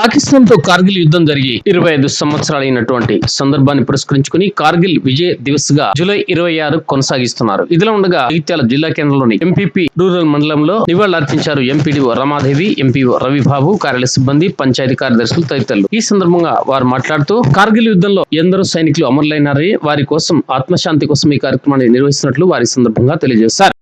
పాకిస్తాన్తో కార్గిల్ యుద్ధం జరిగి ఇరవై ఐదు సంవత్సరాలైనటువంటి సందర్భాన్ని పురస్కరించుకుని కార్గిల్ విజయ్ దివస్గా జూలై ఇరవై ఆరు కొనసాగిస్తున్నారు. ఇదిలా ఉండగా జగిత్యాల జిల్లా కేంద్రంలోని ఎంపీపీ రూరల్ మండలంలో నివాళులర్పించారు ఎంపీడీఓ రమాదేవి ఎంపీ రవిబాబు కార్యాలయ సిబ్బంది పంచాయతీ కార్యదర్శులు తదితరులు. ఈ సందర్భంగా వారు మాట్లాడుతూ కార్గిల్ యుద్ధంలో ఎందరో సైనికులు అమరులైనారని వారి కోసం ఆత్మశాంతి కోసం ఈ కార్యక్రమాన్ని నిర్వహిస్తున్నట్లు వారి సందర్భంగా తెలియజేశారు.